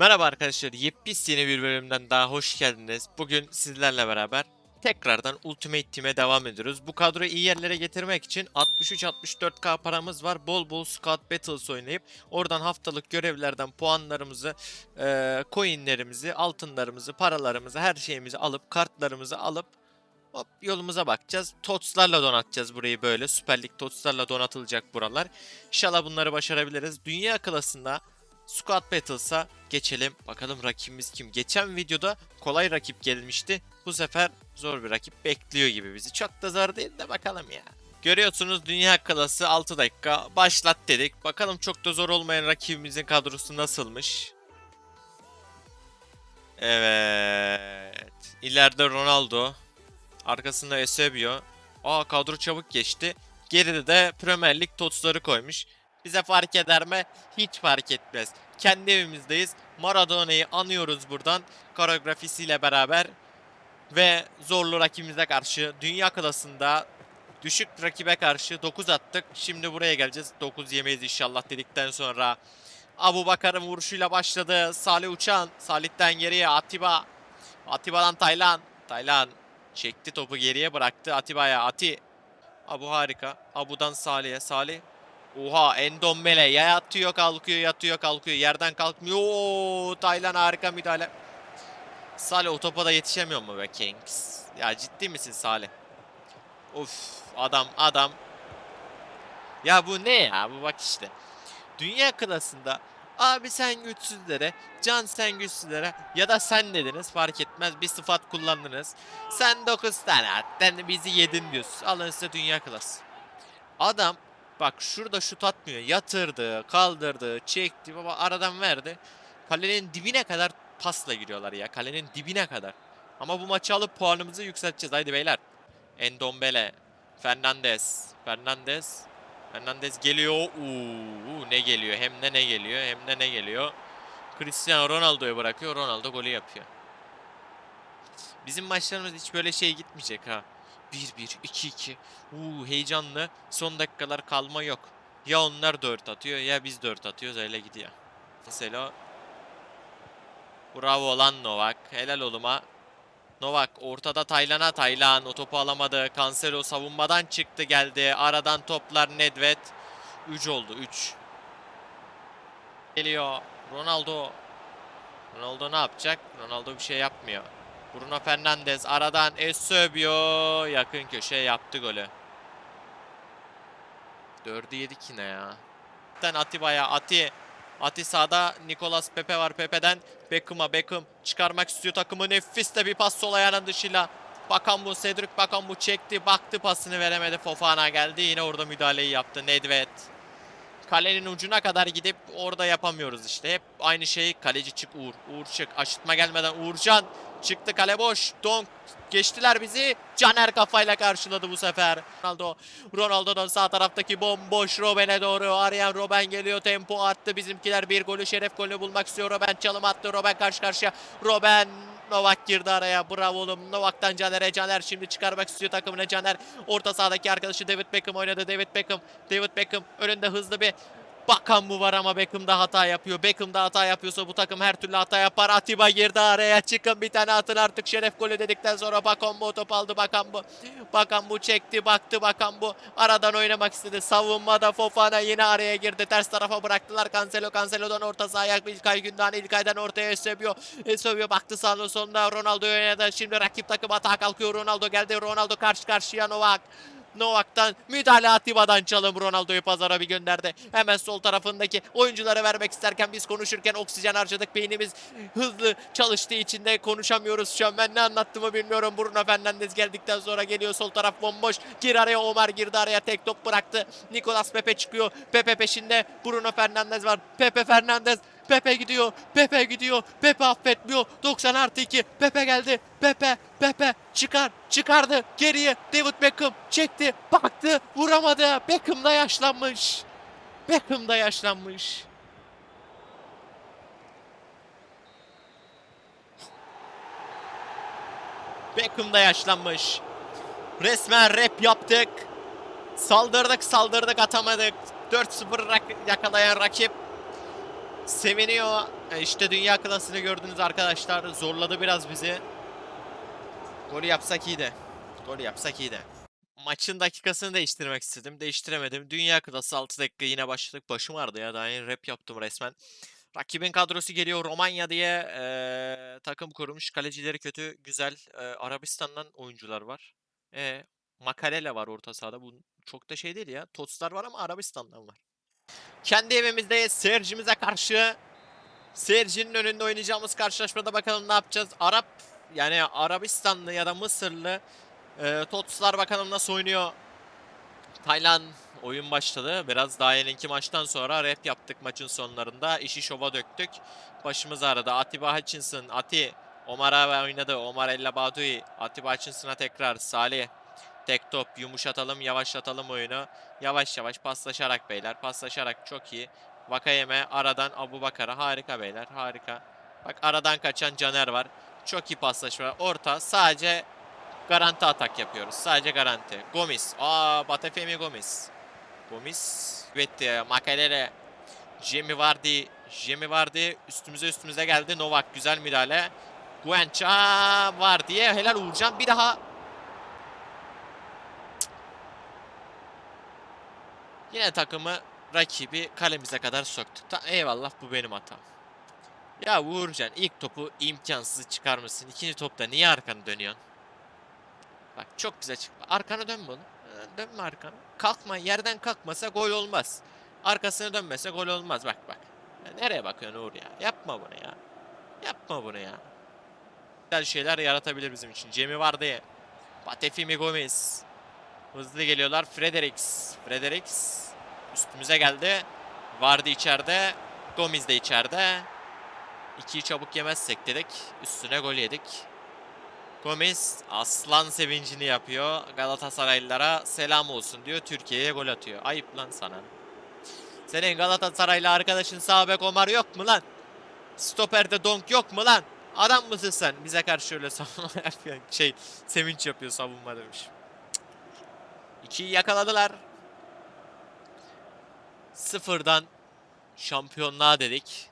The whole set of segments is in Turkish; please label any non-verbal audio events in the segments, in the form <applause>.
Merhaba arkadaşlar, yepyeni bir bölümden daha hoş geldiniz. Bugün sizlerle beraber tekrardan Ultimate Team'e devam ediyoruz. Bu kadroyu iyi yerlere getirmek için 63-64k paramız var. Bol bol Scout Battles oynayıp oradan haftalık görevlerden puanlarımızı, eee coinlerimizi, altınlarımızı, paralarımızı, her şeyimizi alıp, kartlarımızı alıp Hop yolumuza bakacağız. Totslarla donatacağız burayı böyle. Süper Lig Totslarla donatılacak buralar. İnşallah bunları başarabiliriz. Dünya klasında Squad Battles'a geçelim. Bakalım rakibimiz kim? Geçen videoda kolay rakip gelmişti. Bu sefer zor bir rakip bekliyor gibi bizi. Çok da zor değil de bakalım ya. Görüyorsunuz dünya klası 6 dakika. Başlat dedik. Bakalım çok da zor olmayan rakibimizin kadrosu nasılmış. Evet. İleride Ronaldo. Arkasında Eusebio. Aa kadro çabuk geçti. Geride de Premier Lig totsları koymuş. Bize fark eder mi? Hiç fark etmez. Kendi evimizdeyiz. Maradona'yı anıyoruz buradan. Koreografisiyle beraber. Ve zorlu rakibimize karşı dünya klasında düşük rakibe karşı 9 attık. Şimdi buraya geleceğiz. 9 yemeyiz inşallah dedikten sonra. Abu Bakar'ın vuruşuyla başladı. Salih Uçan. Salih'ten geriye Atiba. Atiba'dan Taylan. Taylan çekti topu geriye bıraktı Atiba'ya. Ati. Abu harika. Abu'dan Salih'e. Salih. Oha Endombele ya yatıyor kalkıyor yatıyor kalkıyor yerden kalkmıyor. Oo, Taylan harika müdahale. Salih o topa da yetişemiyor mu be Kings? Ya ciddi misin Salih? Of adam adam. Ya bu ne ya bu bak işte. Dünya klasında abi sen güçsüzlere, can sen güçsüzlere ya da sen dediniz fark etmez bir sıfat kullandınız. Sen 9 tane attın bizi yedin diyorsun. Alın size dünya klası. Adam Bak şurada şut atmıyor. Yatırdı, kaldırdı, çekti. Baba aradan verdi. Kalenin dibine kadar pasla giriyorlar ya. Kalenin dibine kadar. Ama bu maçı alıp puanımızı yükselteceğiz. Haydi beyler. Endombele. Fernandez. Fernandez. Fernandez geliyor. Uuu ne geliyor. Hem de ne geliyor. Hem de ne geliyor. Cristiano Ronaldo'ya bırakıyor. Ronaldo golü yapıyor. Bizim maçlarımız hiç böyle şey gitmeyecek ha. 1-1, 2-2. Uuu heyecanlı. Son dakikalar kalma yok. Ya onlar 4 atıyor ya biz 4 atıyoruz öyle gidiyor. Mesela Bravo lan Novak. Helal oluma. Novak ortada Taylan'a Taylan o topu alamadı. Cancelo savunmadan çıktı geldi. Aradan toplar Nedved. 3 oldu 3. Geliyor. Ronaldo. Ronaldo ne yapacak? Ronaldo bir şey yapmıyor. Bruno Fernandes aradan Eusebio yakın köşe yaptı golü. 4'ü yedik yine ya. Zaten Atiba'ya Ati. Ati sağda Nicolas Pepe var Pepe'den. Beckham'a Beckham çıkarmak istiyor takımı. Nefis de bir pas sol ayağının dışıyla. Bakan bu Cedric Bakan bu çekti. Baktı pasını veremedi. Fofana geldi. Yine orada müdahaleyi yaptı. Nedved. Kalenin ucuna kadar gidip orada yapamıyoruz işte. Hep aynı şeyi kaleci çık Uğur. Uğur çık. Aşıtma gelmeden Uğurcan çıktı kale boş. Donk geçtiler bizi. Caner kafayla karşıladı bu sefer. Ronaldo. Ronaldo'dan sağ taraftaki bomboş Robben'e doğru. Arayan Robben geliyor. Tempo arttı. Bizimkiler bir golü şeref golü bulmak istiyor. Robben çalım attı. Robben karşı karşıya. Robben Novak girdi araya. Bravo oğlum. Novak'tan Caner'e. Caner şimdi çıkarmak istiyor takımına. Caner orta sahadaki arkadaşı David Beckham oynadı. David Beckham. David Beckham önünde hızlı bir Bakan mı var ama Beckham da hata yapıyor. Beckham da hata yapıyorsa bu takım her türlü hata yapar. Atiba girdi araya. Çıkın bir tane atın artık şeref golü dedikten sonra Bakan bu top aldı Bakan bu. Bakan bu çekti baktı Bakan bu. Aradan oynamak istedi. Savunmada Fofana yine araya girdi. Ters tarafa bıraktılar. Cancelo Cancelo'dan orta sahaya İlkay Gündoğan İlkay'dan ortaya Eusebio. Eusebio baktı sağına sonunda Ronaldo oynadı. Şimdi rakip takım atağa kalkıyor. Ronaldo geldi. Ronaldo karşı karşıya Novak. Novak'tan müdahale Atiba'dan çalım Ronaldo'yu pazara bir gönderdi. Hemen sol tarafındaki oyunculara vermek isterken biz konuşurken oksijen harcadık. Beynimiz hızlı çalıştığı için de konuşamıyoruz şu an. Ben ne anlattığımı bilmiyorum. Bruno Fernandes geldikten sonra geliyor sol taraf bomboş. Gir araya Omar girdi araya tek top bıraktı. Nicolas Pepe çıkıyor. Pepe peşinde. Bruno Fernandes var. Pepe Fernandes Pepe gidiyor. Pepe gidiyor. Pepe affetmiyor. 90 artı 2. Pepe geldi. Pepe. Pepe. Çıkar. Çıkardı. Geriye. David Beckham. Çekti. Baktı. Vuramadı. Beckham da yaşlanmış. Beckham da yaşlanmış. Beckham da yaşlanmış. Resmen rap yaptık. Saldırdık saldırdık atamadık. 4-0 rak- yakalayan rakip seviniyor. E, işte dünya klasını gördünüz arkadaşlar. Zorladı biraz bizi. Golü yapsak iyiydi. Golü yapsak iyiydi. Maçın dakikasını değiştirmek istedim. Değiştiremedim. Dünya klası 6 dakika yine başladık. Başım ağrıdı ya. Daha yeni rap yaptım resmen. Rakibin kadrosu geliyor Romanya diye eee, takım kurmuş. Kalecileri kötü, güzel. Eee, Arabistan'dan oyuncular var. E, Makalele var orta sahada. Bu çok da şey değil ya. Totslar var ama Arabistan'dan var. Kendi evimizde seyircimize karşı seyircinin önünde oynayacağımız karşılaşmada bakalım ne yapacağız. Arap yani Arabistanlı ya da Mısırlı e, Totslar bakalım nasıl oynuyor. Taylan oyun başladı. Biraz daha yenininki maçtan sonra rap yaptık maçın sonlarında. İşi şova döktük. Başımız ağrıdı. Atiba Hutchinson, Ati, Omar abi oynadı. Omar Elle Badui, Atiba Hutchinson'a tekrar. Salih, tek top, yumuşatalım, yavaşlatalım oyunu. Yavaş yavaş paslaşarak beyler, paslaşarak çok iyi. Vakayeme aradan Abu Bakar'a harika beyler, harika. Bak aradan kaçan Caner var. Çok iyi paslaşma. Orta sadece garanti atak yapıyoruz. Sadece garanti. Gomis. Aa Batefemi Gomis. Gomis. Bitti. Makalele. Jimmy Vardy. Jimmy Vardy üstümüze üstümüze geldi. Novak güzel müdahale. Guença var diye helal Uğurcan. Bir daha. Yine takımı rakibi kalemize kadar soktuk. Ta, eyvallah bu benim hatam. Ya Uğurcan ilk topu imkansız çıkarmışsın. İkinci topta niye arkanı dönüyorsun? Bak çok güzel çıktı. Arkana dön bunu. Ee, Dönme arkana. Kalkma. Yerden kalkmasa gol olmaz. Arkasına dönmese gol olmaz. Bak bak. Ya nereye bakıyorsun Uğur ya? Yapma bunu ya. Yapma bunu ya. Güzel şeyler yaratabilir bizim için. Cemi vardı ya. Patefimi Gomez. Hızlı geliyorlar. Fredericks. Fredericks. Üstümüze geldi. Vardı içeride. Gomez de içeride. İkiyi çabuk yemezsek dedik. Üstüne gol yedik. Gomez aslan sevincini yapıyor. Galatasaraylılara selam olsun diyor. Türkiye'ye gol atıyor. Ayıp lan sana. Senin Galatasaraylı arkadaşın sağ bek Omar yok mu lan? Stoper'de Donk yok mu lan? Adam mısın sen? Bize karşı öyle savunma <laughs> yapıyor. Şey sevinç yapıyor savunma demiş. Cık. İkiyi yakaladılar. Sıfırdan şampiyonluğa dedik.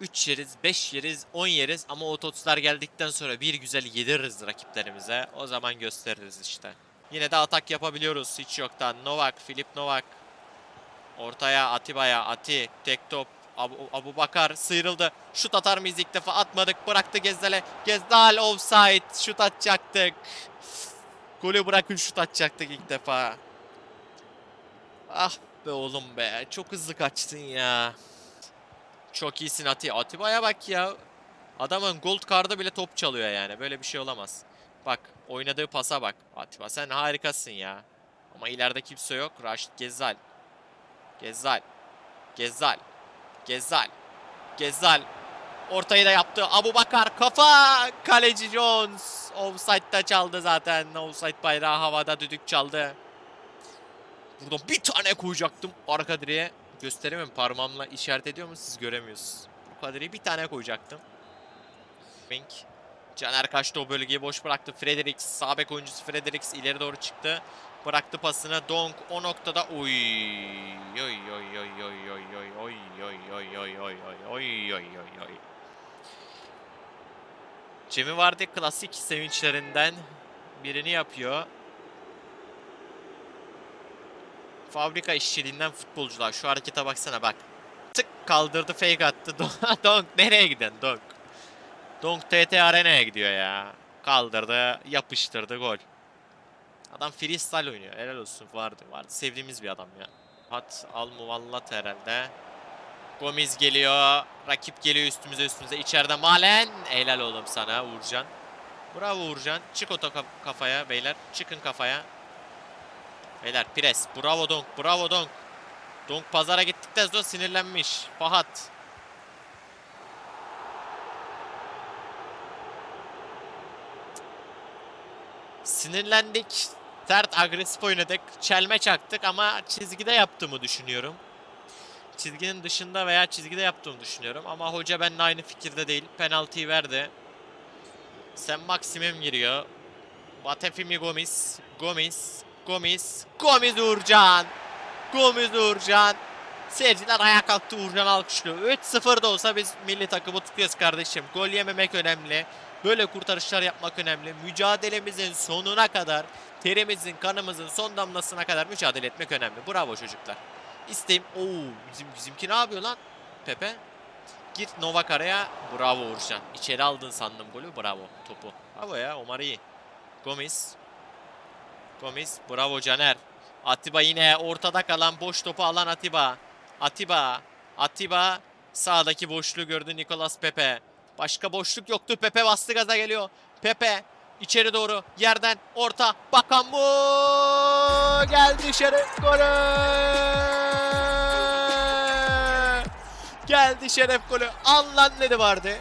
3 yeriz, 5 yeriz, 10 yeriz ama o totslar geldikten sonra bir güzel yediririz rakiplerimize. O zaman gösteririz işte. Yine de atak yapabiliyoruz hiç yoktan. Novak, Filip Novak. Ortaya Atiba'ya, Ati, tek top. Abu, Abu Bakar sıyrıldı. Şut atar mıyız ilk defa atmadık. Bıraktı Gezdal'e. Gezdal offside. Şut atacaktık. Golü bırakın şut atacaktık ilk defa. Ah be oğlum be. Çok hızlı kaçtın ya. Çok iyisin Ati. Atiba'ya bak ya. Adamın gold kartı bile top çalıyor yani. Böyle bir şey olamaz. Bak oynadığı pasa bak. Atiba sen harikasın ya. Ama ileride kimse yok. Raşit Gezzal. Gezzal. Gezzal. Gezzal. Gezzal. Ortayı da yaptı. Abu Bakar kafa. Kaleci Jones. Offside'da çaldı zaten. Offside bayrağı havada düdük çaldı. Buradan bir tane koyacaktım arka direğe. Gösteremem parmağımla işaret ediyor mu siz göremiyorsunuz. Bu kaderi bir tane koyacaktım. Wink. Caner kaçtı o bölgeyi boş bıraktı. Fredericks sağ bek oyuncusu Fredericks ileri doğru çıktı. Bıraktı pasını. Donk o noktada oy oy oy oy oy oy oy oy oy oy oy oy oy oy oy. Cem'i vardı klasik sevinçlerinden birini yapıyor. Fabrika işçiliğinden futbolcular. Şu harekete baksana bak. Tık kaldırdı fake attı. <laughs> Donk nereye giden Donk? Donk TT Arena'ya gidiyor ya. Kaldırdı, yapıştırdı gol. Adam freestyle oynuyor. Helal olsun vardı. Vardı. Sevdiğimiz bir adam ya. Hat al muvallat herhalde. Gomis geliyor. Rakip geliyor üstümüze üstümüze. İçeride Malen. Helal oğlum sana Uğurcan. Bravo Uğurcan. Çık o kafaya beyler. Çıkın kafaya. Beyler pres. Bravo Donk. Bravo Donk. Donk pazara gittikten sonra sinirlenmiş. Fahat. Sinirlendik. Sert agresif oynadık. Çelme çaktık ama çizgide yaptığımı düşünüyorum. Çizginin dışında veya çizgide yaptığımı düşünüyorum. Ama hoca benimle aynı fikirde değil. Penaltıyı verdi. Sen Maximum giriyor. Batefimi Gomis. Gomis. Gomis. Gomis Uğurcan. Gomis Uğurcan. Seyirciler ayağa kalktı Uğurcan alkışlıyor. 3-0 da olsa biz milli takımı tutuyoruz kardeşim. Gol yememek önemli. Böyle kurtarışlar yapmak önemli. Mücadelemizin sonuna kadar, terimizin, kanımızın son damlasına kadar mücadele etmek önemli. Bravo çocuklar. İsteyim. Oo, bizim bizimki ne yapıyor lan? Pepe. Gir Novak araya. Bravo Uğurcan. İçeri aldın sandım golü. Bravo topu. Bravo ya Omar iyi. Gomis. Gomis. Bravo Caner. Atiba yine ortada kalan boş topu alan Atiba. Atiba. Atiba sağdaki boşluğu gördü Nicolas Pepe. Başka boşluk yoktu. Pepe bastı gaza geliyor. Pepe içeri doğru yerden orta bakan bu geldi Şeref golü. Geldi Şeref golü. Allah dedi vardı.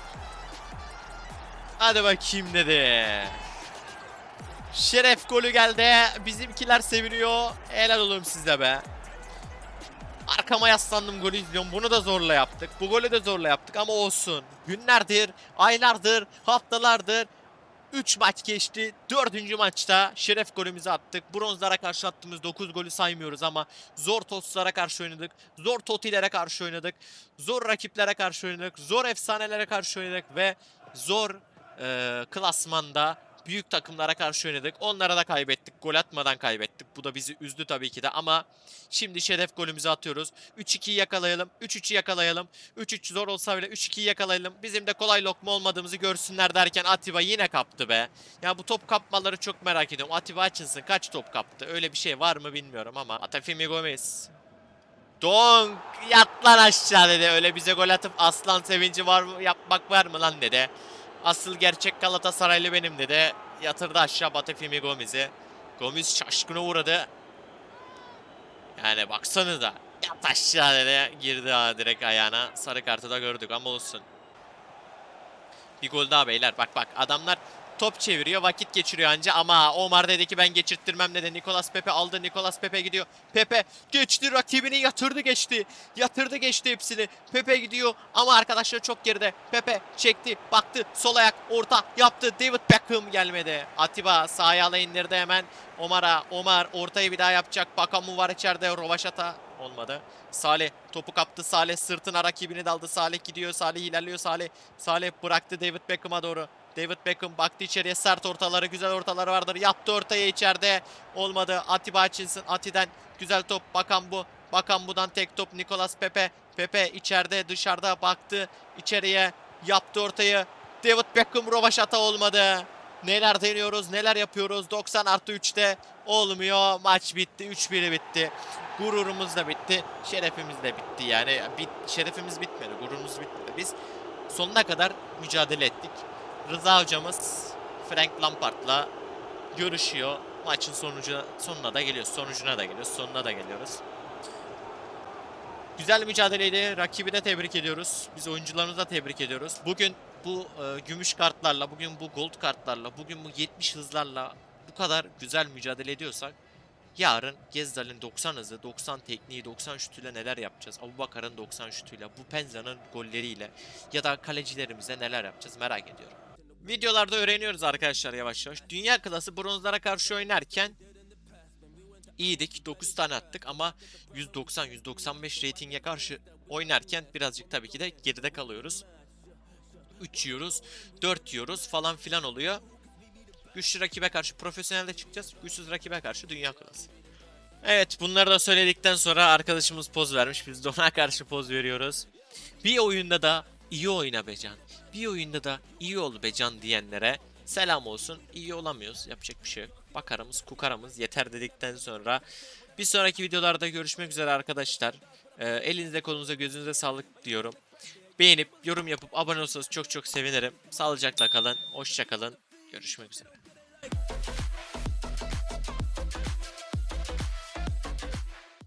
Hadi bakayım dedi. Şeref golü geldi. Bizimkiler seviniyor. Helal olsun size be. Arkama yaslandım golü izliyorum. Bunu da zorla yaptık. Bu golü de zorla yaptık ama olsun. Günlerdir, aylardır, haftalardır 3 maç geçti. 4. maçta şeref golümüzü attık. Bronzlara karşı attığımız 9 golü saymıyoruz ama zor toslara karşı oynadık. Zor totilere karşı oynadık. Zor rakiplere karşı oynadık. Zor efsanelere karşı oynadık ve zor e, klasmanda büyük takımlara karşı oynadık. Onlara da kaybettik. Gol atmadan kaybettik. Bu da bizi üzdü tabii ki de ama şimdi şeref golümüzü atıyoruz. 3-2'yi yakalayalım. 3-3'ü yakalayalım. 3-3 zor olsa bile 3-2'yi yakalayalım. Bizim de kolay lokma olmadığımızı görsünler derken Atiba yine kaptı be. Ya bu top kapmaları çok merak ediyorum. Atiba Hutchinson kaç top kaptı? Öyle bir şey var mı bilmiyorum ama. Atafimi Gomez. Donk yat lan aşağı dedi. Öyle bize gol atıp aslan sevinci var mı yapmak var mı lan dedi. Asıl gerçek Galatasaraylı benim dedi. Yatırdı aşağı Batefimi Gomez'i. Gomez şaşkına uğradı. Yani baksanıza. Yat aşağı dedi. Girdi ha direkt ayağına. Sarı kartı da gördük ama olsun. Bir gol daha beyler. Bak bak adamlar top çeviriyor vakit geçiriyor anca ama Omar dedi ki ben geçirttirmem dedi. Nicolas Pepe aldı. Nicolas Pepe gidiyor. Pepe geçti rakibini yatırdı geçti. Yatırdı geçti hepsini. Pepe gidiyor ama arkadaşlar çok geride. Pepe çekti baktı sol ayak orta yaptı. David Beckham gelmedi. Atiba sağ ayağıyla indirdi hemen Omar'a. Omar ortayı bir daha yapacak. Bakamu var içeride. Rovaşata olmadı. Salih topu kaptı. Salih sırtına rakibini daldı. Salih gidiyor. Salih ilerliyor. Salih Salih bıraktı David Beckham'a doğru. David Beckham baktı içeriye sert ortaları güzel ortaları vardır. Yaptı ortaya içeride. Olmadı. Atiba Hutchinson. Ati'den güzel top. Bakan bu. Bakan budan tek top. Nicolas Pepe. Pepe içeride dışarıda baktı. içeriye yaptı ortayı. David Beckham rovaşata olmadı. Neler deniyoruz neler yapıyoruz. 90 artı 3'te olmuyor. Maç bitti. 3-1 bitti. Gururumuz da bitti. Şerefimiz de bitti yani. Bit, şerefimiz bitmedi. Gururumuz bitmedi. Biz sonuna kadar mücadele ettik. Rıza hocamız Frank Lampard'la görüşüyor. Maçın sonucu sonuna da geliyoruz. Sonucuna da geliyoruz. Sonuna da geliyoruz. Güzel mücadeleydi. Rakibi de tebrik ediyoruz. Biz oyuncularımızı da tebrik ediyoruz. Bugün bu e, gümüş kartlarla, bugün bu gold kartlarla, bugün bu 70 hızlarla bu kadar güzel mücadele ediyorsak yarın Gezdal'in 90 hızı, 90 tekniği, 90 şutuyla neler yapacağız? Abubakar'ın 90 şutuyla, bu Penza'nın golleriyle ya da kalecilerimize neler yapacağız merak ediyorum. Videolarda öğreniyoruz arkadaşlar yavaş yavaş. Dünya klası bronzlara karşı oynarken iyiydik. 9 tane attık ama 190-195 reytinge karşı oynarken birazcık tabii ki de geride kalıyoruz. 3 yiyoruz, 4 yiyoruz falan filan oluyor. Güçlü rakibe karşı profesyonelde çıkacağız. Güçsüz rakibe karşı dünya klası. Evet bunları da söyledikten sonra arkadaşımız poz vermiş. Biz de ona karşı poz veriyoruz. Bir oyunda da iyi oyna Becan. Bir oyunda da iyi ol Becan diyenlere selam olsun. İyi olamıyoruz. Yapacak bir şey yok. Bakarımız kukaramız yeter dedikten sonra bir sonraki videolarda görüşmek üzere arkadaşlar. Ee, elinize kolunuza gözünüze sağlık diyorum. Beğenip yorum yapıp abone olursanız çok çok sevinirim. Sağlıcakla kalın. Hoşça kalın. Görüşmek üzere.